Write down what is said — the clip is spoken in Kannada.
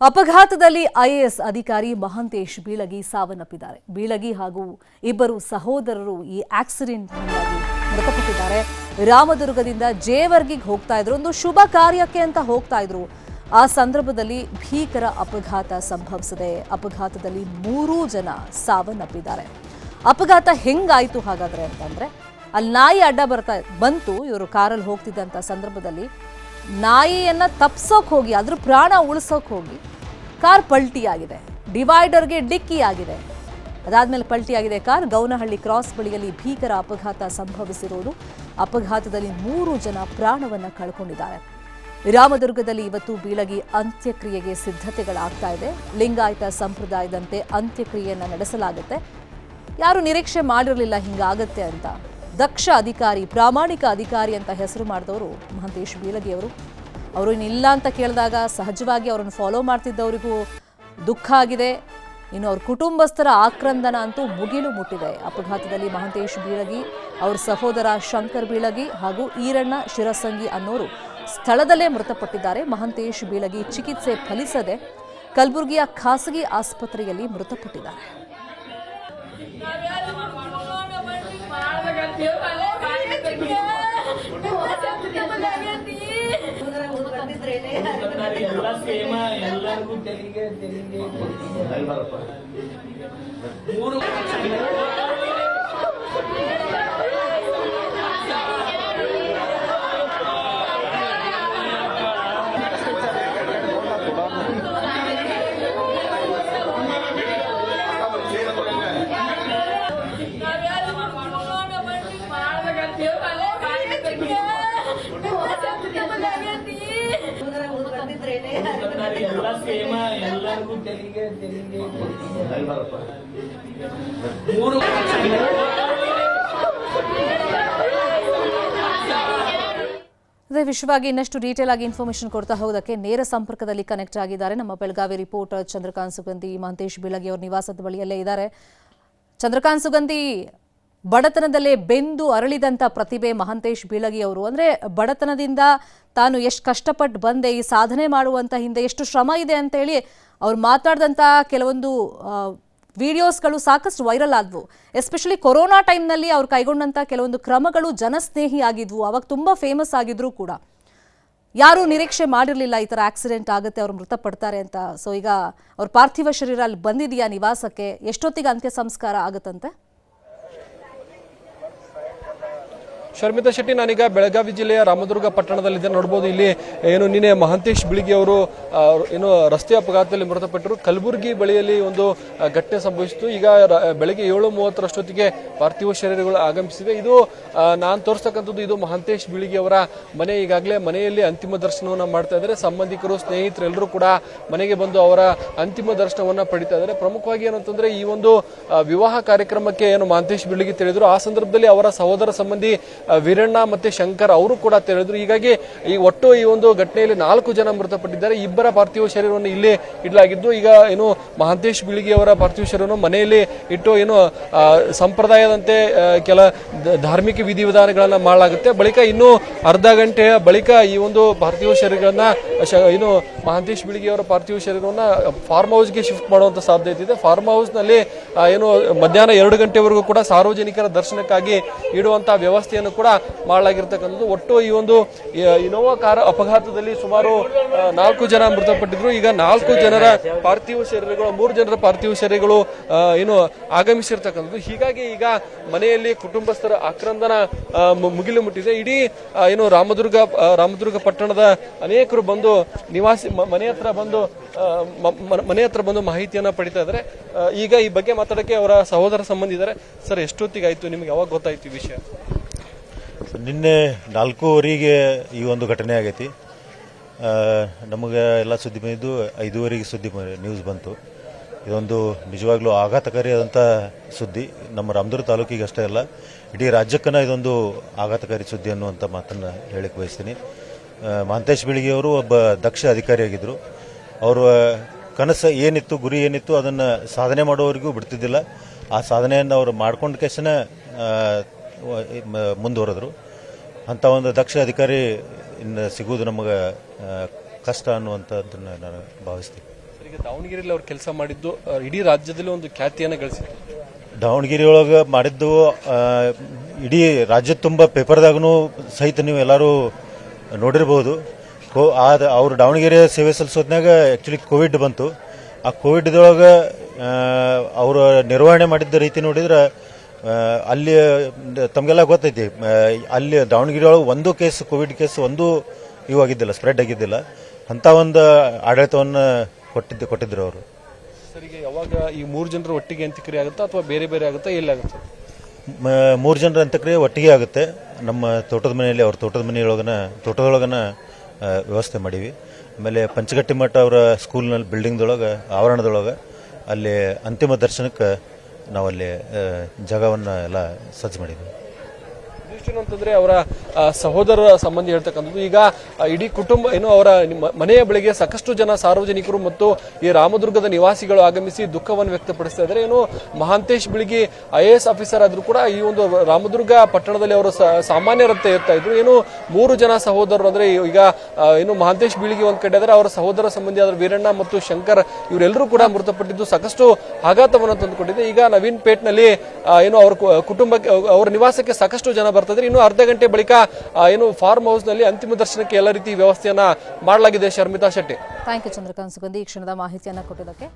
ಅಪಘಾತದಲ್ಲಿ ಐಎಎಸ್ ಅಧಿಕಾರಿ ಮಹಾಂತೇಶ್ ಬೀಳಗಿ ಸಾವನ್ನಪ್ಪಿದ್ದಾರೆ. ಬೀಳಗಿ ಹಾಗೂ ಇಬ್ಬರು ಸಹೋದರರು ಈ ಆಕ್ಸಿಡೆಂಟ್ ಮೃತಪಟ್ಟಿದ್ದಾರೆ. ರಾಮದುರ್ಗದಿಂದ ಜೇವರ್ಗಿಗೆ ಹೋಗ್ತಾ ಇದ್ರು. ಒಂದು ಶುಭ ಕಾರ್ಯಕ್ಕೆ ಅಂತ ಹೋಗ್ತಾ ಇದ್ರು. ಆ ಸಂದರ್ಭದಲ್ಲಿ ಭೀಕರ ಅಪಘಾತ ಸಂಭವಿಸಿದೆ. ಅಪಘಾತದಲ್ಲಿ ಮೂರೂ ಜನ ಸಾವನ್ನಪ್ಪಿದ್ದಾರೆ. ಅಪಘಾತ ಹೆಂಗಾಯ್ತು ಹಾಗಾದ್ರೆ ಅಂತಂದ್ರೆ, ಅಲ್ಲಿ ನಾಯಿ ಅಡ್ಡ ಬರ್ತಾ ಬಂತು. ಇವರು ಕಾರಲ್ಲಿ ಹೋಗ್ತಿದ್ದಂಥ ಸಂದರ್ಭದಲ್ಲಿ ನಾಯಿಯನ್ನು ತಪ್ಸೋಕ್ ಹೋಗಿ, ಅದ್ರ ಪ್ರಾಣ ಉಳಿಸೋಕೆ ಹೋಗಿ ಕಾರ್ ಪಲ್ಟಿ ಆಗಿದೆ ಡಿವೈಡರ್ಗೆ ಡಿಕ್ಕಿ ಆಗಿದೆ ಅದಾದ್ಮೇಲೆ ಪಲ್ಟಿ ಆಗಿದೆ ಕಾರ್. ಗೌನಹಳ್ಳಿ ಕ್ರಾಸ್ ಬಳಿಯಲ್ಲಿ ಭೀಕರ ಅಪಘಾತ ಸಂಭವಿಸಿರುವುದು. ಅಪಘಾತದಲ್ಲಿ ಮೂರು ಜನ ಪ್ರಾಣವನ್ನ ಕಳ್ಕೊಂಡಿದ್ದಾರೆ. ರಾಮದುರ್ಗದಲ್ಲಿ ಇವತ್ತು ಬೀಳಗಿ ಅಂತ್ಯಕ್ರಿಯೆಗೆ ಸಿದ್ಧತೆಗಳಾಗ್ತಾ ಇದೆ. ಲಿಂಗಾಯತ ಸಂಪ್ರದಾಯದಂತೆ ಅಂತ್ಯಕ್ರಿಯೆಯನ್ನ ನಡೆಸಲಾಗುತ್ತೆ. ಯಾರು ನಿರೀಕ್ಷೆ ಮಾಡಿರಲಿಲ್ಲ ಹಿಂಗಾಗತ್ತೆ ಅಂತ. ದಕ್ಷ ಅಧಿಕಾರಿ, ಪ್ರಾಮಾಣಿಕ ಅಧಿಕಾರಿ ಅಂತ ಹೆಸರು ಮಾಡಿದವರು ಮಹಂತೇಶ್ ಬೀಳಗಿ ಅವರು ಇನ್ನಿಲ್ಲ ಅಂತ ಕೇಳಿದಾಗ ಸಹಜವಾಗಿ ಅವರನ್ನು ಫಾಲೋ ಮಾಡ್ತಿದ್ದವರಿಗೂ ದುಃಖ ಆಗಿದೆ ಇನ್ನು ಅವ್ರ ಕುಟುಂಬಸ್ಥರ ಆಕ್ರಂದನ ಅಂತೂ ಮುಗಿಲು ಮುಟ್ಟಿದೆ ಅಪಘಾತದಲ್ಲಿ ಮಹಂತೇಶ್ ಬೀಳಗಿ ಅವ್ರ ಸಹೋದರ ಶಂಕರ್ ಬೀಳಗಿ ಹಾಗೂ ಈರಣ್ಣ ಶಿರಸಂಗಿ ಅನ್ನೋರು ಸ್ಥಳದಲ್ಲೇ ಮೃತಪಟ್ಟಿದ್ದಾರೆ ಮಹಂತೇಶ್ ಬೀಳಗಿ ಚಿಕಿತ್ಸೆ ಫಲಿಸದೆ ಕಲಬುರಗಿಯ ಖಾಸಗಿ ಆಸ್ಪತ್ರೆಯಲ್ಲಿ ಮೃತಪಟ್ಟಿದ್ದಾರೆ ಎಲ್ಲ ಸೇಮ ಎಲ್ಲರಿಗೂ ತೆರಿಗೆ ತೆರಿಗೆ ಮೂರು ಎಲ್ಲ ಸೇಮ ಎಲ್ಲರಿಗೂ ತೆರಿಗೆ ತೆರಿಗೆ ಮೂರು ಅದೇ ವಿಷಯವಾಗಿ ಇನ್ನಷ್ಟು ಡೀಟೇಲ್ ಆಗಿ ಇನ್ಫಾರ್ಮೇಶನ್ ಕೊಡ್ತಾ ಹೋಗೋದಕ್ಕೆ ನೇರ ಸಂಪರ್ಕದಲ್ಲಿ ಕನೆಕ್ಟ್ ಆಗಿದ್ದಾರೆ ನಮ್ಮ ಬೆಳಗಾವಿ ರಿಪೋರ್ಟರ್ ಚಂದ್ರಕಾಂತ್ ಸುಗಂಧಿ ಮಹಂತೇಶ್ ಬೀಳಗಿ ಅವ್ರ ನಿವಾಸದ ಬಳಿಯಲ್ಲೇ ಇದ್ದಾರೆ. ಚಂದ್ರಕಾಂತ್ ಸುಗಂಧಿ ಬಡತನದಲ್ಲೇ ಬೆಂದು ಅರಳಿದಂಥ ಪ್ರತಿಭೆ ಮಹಂತೇಶ್ ಬೀಳಗಿ ಅವರು ಅಂದರೆ ಬಡತನದಿಂದ ತಾನು ಎಷ್ಟು ಕಷ್ಟಪಟ್ಟು ಬಂದೆ, ಈ ಸಾಧನೆ ಮಾಡುವಂಥ ಹಿಂದೆ ಎಷ್ಟು ಶ್ರಮ ಇದೆ ಅಂತೇಳಿ ಅವ್ರು ಮಾತಾಡಿದಂಥ ಕೆಲವೊಂದು ವಿಡಿಯೋಸ್ಗಳು ಸಾಕಷ್ಟು ವೈರಲ್ ಆದವು. ಎಸ್ಪೆಷಲಿ ಕೊರೋನಾ ಟೈಮ್ನಲ್ಲಿ ಅವ್ರು ಕೈಗೊಂಡಂಥ ಕೆಲವೊಂದು ಕ್ರಮಗಳು ಜನಸ್ನೇಹಿ ಆಗಿದ್ವು. ಅವಾಗ ತುಂಬ ಫೇಮಸ್ ಆಗಿದ್ರು ಕೂಡ. ಯಾರೂ ನಿರೀಕ್ಷೆ ಮಾಡಿರಲಿಲ್ಲ ಈ ಥರ ಆಕ್ಸಿಡೆಂಟ್ ಆಗುತ್ತೆ, ಅವ್ರು ಮೃತಪಡ್ತಾರೆ ಅಂತ. ಸೊ ಈಗ ಅವ್ರ ಪಾರ್ಥಿವ ಶರೀರ ಅಲ್ಲಿ ಬಂದಿದೆಯಾ ನಿವಾಸಕ್ಕೆ? ಎಷ್ಟೊತ್ತಿಗೆ ಅಂತ್ಯ ಸಂಸ್ಕಾರ ಆಗುತ್ತಂತೆ? ಶರ್ಮಿತಾ ಶೆಟ್ಟಿ, ನಾನೀಗ ಬೆಳಗಾವಿ ಜಿಲ್ಲೆಯ ರಾಮದುರ್ಗ ಪಟ್ಟಣದಲ್ಲಿದ್ದೆ. ನೋಡ್ಬೋದು ಇಲ್ಲಿ ಏನು ನಿನ್ನೆ ಮಹಂತೇಶ್ ಬಿಳಿಗಿ ಅವರು ಏನು ರಸ್ತೆ ಅಪಘಾತದಲ್ಲಿ ಮೃತಪಟ್ಟರು. ಕಲಬುರಗಿ ಬಳಿಯಲ್ಲಿ ಒಂದು ಘಟನೆ ಸಂಭವಿಸಿತು. ಈಗ ಬೆಳಗ್ಗೆ ಏಳು ಮೂವತ್ತರಷ್ಟೊತ್ತಿಗೆ ಪಾರ್ಥಿವ ಶರೀರಗಳು ಆಗಮಿಸಿವೆ. ಇದು ನಾನು ತೋರಿಸ್ತಕ್ಕಂಥದ್ದು ಇದು ಮಹಂತೇಶ್ ಬಿಳಿಗಿ ಅವರ ಮನೆ. ಈಗಾಗಲೇ ಮನೆಯಲ್ಲಿ ಅಂತಿಮ ದರ್ಶನವನ್ನು ಮಾಡ್ತಾ ಇದ್ದಾರೆ. ಸಂಬಂಧಿಕರು, ಸ್ನೇಹಿತರೆಲ್ಲರೂ ಕೂಡ ಮನೆಗೆ ಬಂದು ಅವರ ಅಂತಿಮ ದರ್ಶನವನ್ನು ಪಡಿತಾ ಇದ್ದಾರೆ. ಪ್ರಮುಖವಾಗಿ ಏನಂತಂದ್ರೆ ಈ ಒಂದು ವಿವಾಹ ಕಾರ್ಯಕ್ರಮಕ್ಕೆ ಏನು ಮಹಂತೇಶ್ ಬಿಳಿಗಿ ತಿಳಿದ್ರು. ಆ ಸಂದರ್ಭದಲ್ಲಿ ಅವರ ಸಹೋದರ ಸಂಬಂಧಿ ವೀರಣ್ಣ ಮತ್ತೆ ಶಂಕರ್ ಅವರು ಕೂಡ ತೆರಳಿದ್ರು ಹೀಗಾಗಿ ಈ ಒಟ್ಟು ಈ ಒಂದು ಘಟನೆಯಲ್ಲಿ ನಾಲ್ಕು ಜನ ಮೃತಪಟ್ಟಿದ್ದಾರೆ. ಇಬ್ಬರ ಪಾರ್ಥಿವ ಶರೀರವನ್ನು ಇಲ್ಲೇ ಇಡಲಾಗಿದ್ದು, ಈಗ ಏನು ಮಹಾಂತೇಶ್ ಬಿಳಿಗಿ ಅವರ ಪಾರ್ಥಿವ ಶರೀರವನ್ನು ಮನೆಯಲ್ಲಿ ಇಟ್ಟು ಏನು ಸಂಪ್ರದಾಯದಂತೆ ಕೆಲ ಧಾರ್ಮಿಕ ವಿಧಿವಿಧಾನಗಳನ್ನ ಮಾಡಲಾಗುತ್ತೆ. ಬಳಿಕ ಇನ್ನು ಅರ್ಧ ಗಂಟೆಯ ಬಳಿಕ ಈ ಒಂದು ಪಾರ್ಥಿವ ಶರೀರಗಳನ್ನ ಏನು ಮಹಾಂತೇಶ್ ಬಿಳಿಗಿ ಅವರ ಪಾರ್ಥಿವ ಶರೀರವನ್ನು ಫಾರ್ಮ್ ಹೌಸ್ಗೆ ಶಿಫ್ಟ್ ಮಾಡುವಂತ ಸಾಧ್ಯತೆ ಇದೆ. ಫಾರ್ಮ್ ಹೌಸ್ನಲ್ಲಿ ಏನು ಮಧ್ಯಾಹ್ನ ಎರಡು ಗಂಟೆವರೆಗೂ ಕೂಡ ಸಾರ್ವಜನಿಕರ ದರ್ಶನಕ್ಕಾಗಿ ಇಡುವಂತಹ ವ್ಯವಸ್ಥೆಯನ್ನು ಕೂಡ ಮಾಡಲಾಗಿರ್ತಕ್ಕಂಥದ್ದು. ಒಟ್ಟು ಈ ಒಂದು ಇನೋವಾ ಕಾರ್ ಅಪಘಾತದಲ್ಲಿ ಸುಮಾರು ನಾಲ್ಕು ಜನ ಮೃತಪಟ್ಟಿದ್ರು. ಈಗ ನಾಲ್ಕು ಜನರ ಪಾರ್ಥಿವ ಶರೀರಗಳು, ಮೂರು ಜನರ ಪಾರ್ಥಿವ ಶರೀರಗಳು ಏನು ಆಗಮಿಸಿರ್ತಕ್ಕಂಥದ್ದು. ಹೀಗಾಗಿ ಈಗ ಮನೆಯಲ್ಲಿ ಕುಟುಂಬಸ್ಥರ ಆಕ್ರಂದನ ಮುಗಿಲು ಮುಟ್ಟಿದೆ. ಇಡೀ ಏನು ರಾಮದುರ್ಗ ರಾಮದುರ್ಗ ಪಟ್ಟಣದ ಅನೇಕರು ಬಂದು ನಿವಾಸಿ ಮನೆ ಹತ್ರ ಬಂದು ಮನೆ ಹತ್ರ ಬಂದು ಮಾಹಿತಿಯನ್ನ ಪಡಿತಾ ಇದ್ದಾರೆ. ಈಗ ಈ ಬಗ್ಗೆ ಮಾತಾಡಕ್ಕೆ ಅವರ ಸಹೋದರ ಸಂಬಂಧಿದ್ದಾರೆ ಸರ್ ಎಷ್ಟೊತ್ತಿಗೆ ಆಯ್ತು ನಿಮ್ಗೆ ಯಾವಾಗ ಗೊತ್ತಾಯ್ತು ಈ ವಿಷಯ? ನಿನ್ನೆ ನಾಲ್ಕೂವರೆಗೆ ಈ ಒಂದು ಘಟನೆ ಆಗೈತಿ. ನಮಗೆ ಎಲ್ಲ ಸುದ್ದಿ ಬಂದಿದ್ದು ಐದೂವರೆಗೆ ಸುದ್ದಿ ನ್ಯೂಸ್ ಬಂತು. ಇದೊಂದು ನಿಜವಾಗ್ಲೂ ಆಘಾತಕಾರಿಯಾದಂಥ ಸುದ್ದಿ. ನಮ್ಮ ರಾಮದುರ್ಗ ತಾಲೂಕಿಗೆ ಅಷ್ಟೇ ಅಲ್ಲ, ಇಡೀ ರಾಜ್ಯಕ್ಕನ ಇದೊಂದು ಆಘಾತಕಾರಿ ಸುದ್ದಿ ಅನ್ನುವಂಥ ಮಾತನ್ನು ಹೇಳಕ್ಕೆ ಬಯಸ್ತೀನಿ. ಮಹಂತೇಶ್ ಬೆಳಿಗ್ಗೆಯವರು ಒಬ್ಬ ದಕ್ಷ ಅಧಿಕಾರಿಯಾಗಿದ್ದರು ಅವರ ಕನಸು ಏನಿತ್ತು, ಗುರಿ ಏನಿತ್ತು, ಅದನ್ನು ಸಾಧನೆ ಮಾಡೋವರೆಗೂ ಬಿಡ್ತಿದ್ದಿಲ್ಲ. ಆ ಸಾಧನೆಯನ್ನು ಅವರು ಮಾಡ್ಕೊಂಡ ಕೆಸನ ಮುಂದುವರೆದ್ರು ಅಂಥ ಒಂದು ದಕ್ಷ ಅಧಿಕಾರಿ ಇನ್ನು ಸಿಗುವುದು ನಮಗೆ ಕಷ್ಟ ಅನ್ನುವಂಥದ್ದನ್ನು ನಾನು ಭಾವಿಸ್ತೀನಿ. ಈಗ ದಾವಣಗೆರೆಯಲ್ಲಿ ಅವ್ರು ಕೆಲಸ ಮಾಡಿದ್ದು ಇಡೀ ರಾಜ್ಯದಲ್ಲಿ ಒಂದು ಖ್ಯಾತಿಯನ್ನು ಗಳಿಸಿದ್ರು. ದಾವಣಗೆರೆ ಒಳಗೆ ಮಾಡಿದ್ದು ಇಡೀ ರಾಜ್ಯ ತುಂಬ ಪೇಪರ್ದಾಗೂ ಸಹಿತ ನೀವು ಎಲ್ಲರೂ ನೋಡಿರ್ಬೋದು. ಕೋ ಆದ ಅವರು ದಾವಣಗೆರೆ ಸೇವೆ ಸಲ್ಲಿಸೋದ್ನಾಗ ಆ್ಯಕ್ಚುಲಿ ಕೋವಿಡ್ ಬಂತು. ಆ ಕೋವಿಡ್ದೊಳಗೆ ಅವರು ನಿರ್ವಹಣೆ ಮಾಡಿದ್ದ ರೀತಿ ನೋಡಿದ್ರೆ ಅಲ್ಲಿ ತಮಗೆಲ್ಲ ಗೊತ್ತೈತಿ ಅಲ್ಲಿ ದಾವಣಗೆರೆ ಒಳಗೆ ಒಂದು ಕೇಸ್ ಕೋವಿಡ್ ಕೇಸ್ ಒಂದು ಇವಾಗಿದ್ದಿಲ್ಲ ಸ್ಪ್ರೆಡ್ ಆಗಿದ್ದಿಲ್ಲ. ಅಂಥ ಒಂದು ಆಡಳಿತವನ್ನು ಕೊಟ್ಟಿದ್ದು ಕೊಟ್ಟಿದ್ರು ಅವರು. ಸರಿಗೆ ಯಾವಾಗ ಈ ಮೂರು ಜನರು ಒಟ್ಟಿಗೆ ಅಂತ್ಯಕ್ರಿಯೆ ಆಗುತ್ತಾ ಅಥವಾ ಬೇರೆ ಬೇರೆ ಆಗುತ್ತಾ ಎಲ್ಲಾಗುತ್ತೆ ಆಗುತ್ತೆ? ಮೂರು ಜನರ ಅಂತ್ಯಕ್ರಿಯೆ ಒಟ್ಟಿಗೆ ಆಗುತ್ತೆ. ನಮ್ಮ ತೋಟದ ಮನೆಯಲ್ಲಿ ಅವ್ರ ತೋಟದ ಮನೆಯೊಳಗನ ತೋಟದೊಳಗನ ವ್ಯವಸ್ಥೆ ಮಾಡೀವಿ. ಆಮೇಲೆ ಪಂಚಗಟ್ಟಿ ಮಠ ಅವರ ಸ್ಕೂಲ್ನಲ್ಲಿ ಬಿಲ್ಡಿಂಗ್ದೊಳಗೆ ಆವರಣದೊಳಗೆ ಅಲ್ಲಿ ಅಂತಿಮ ದರ್ಶನಕ್ಕೆ ನಾವಲ್ಲಿ ಜಾಗವನ್ನು ಎಲ್ಲ ಸಜ್ಜು ಮಾಡಿದ್ವಿ. ಇದಿಷ್ಟು ಅಂತಂದ್ರೆ ಅವರ ಸಹೋದರ ಸಂಬಂಧಿ ಹೇಳ್ತಕ್ಕಂಥದ್ದು. ಈಗ ಇಡೀ ಕುಟುಂಬ, ಏನು ಅವರ ಮನೆಯ ಬಳಿಗೆ ಸಾಕಷ್ಟು ಜನ ಸಾರ್ವಜನಿಕರು ಮತ್ತು ಈ ರಾಮದುರ್ಗದ ನಿವಾಸಿಗಳು ಆಗಮಿಸಿ ದುಃಖವನ್ನು ವ್ಯಕ್ತಪಡಿಸ್ತಾ ಇದ್ದಾರೆ. ಏನು, ಮಹಾಂತೇಶ್ ಬಿಳಿಗಿ ಐ ಆಫೀಸರ್ ಆದ್ರೂ ಕೂಡ ಈ ಒಂದು ರಾಮದುರ್ಗ ಪಟ್ಟಣದಲ್ಲಿ ಅವರು ಸಾಮಾನ್ಯರಂತೆ ಇರ್ತಾ ಇದ್ರು. ಏನು, ಮೂರು ಜನ ಸಹೋದರರು ಅಂದ್ರೆ, ಈಗ ಏನು, ಮಹಾಂತೇಶ್ ಬಿಳಿಗಿ ಒಂದ್ ಕಡೆ ಆದ್ರೆ ಅವರ ಸಹೋದರ ಸಂಬಂಧಿ ಆದ ವೀರಣ್ಣ ಮತ್ತು ಶಂಕರ್, ಇವರೆಲ್ಲರೂ ಕೂಡ ಮೃತಪಟ್ಟಿದ್ದು. ಸಾಕಷ್ಟು ಆಘಾತವನ್ನು ತಂದುಕೊಂಡಿದೆ ಈಗ ನವೀನ್ ಪೇಟ್ನಲ್ಲಿ ಏನು, ಅವ್ರ ಕುಟುಂಬಕ್ಕೆ, ಅವರ ನಿವಾಸಕ್ಕೆ ಸಾಕಷ್ಟು ಜನ ಬರ್ತಿದ್ರೆ ಇನ್ನು ಅರ್ಧ ಗಂಟೆ ಬಳಿಕ ಏನು ಫಾರ್ಮ್ ಹೌಸ್ನಲ್ಲಿ ಅಂತಿಮ ದರ್ಶನಕ್ಕೆ ಎಲ್ಲ ರೀತಿ ವ್ಯವಸ್ಥೆಯನ್ನ ಮಾಡಲಾಗಿದೆ Sharmita Shetty. Thank you Chandrakant Sugandhi. ಈ ಕ್ಷಣದ ಮಾಹಿತಿಯನ್ನು ಕೊಟ್ಟಿದ್ದಕ್ಕೆ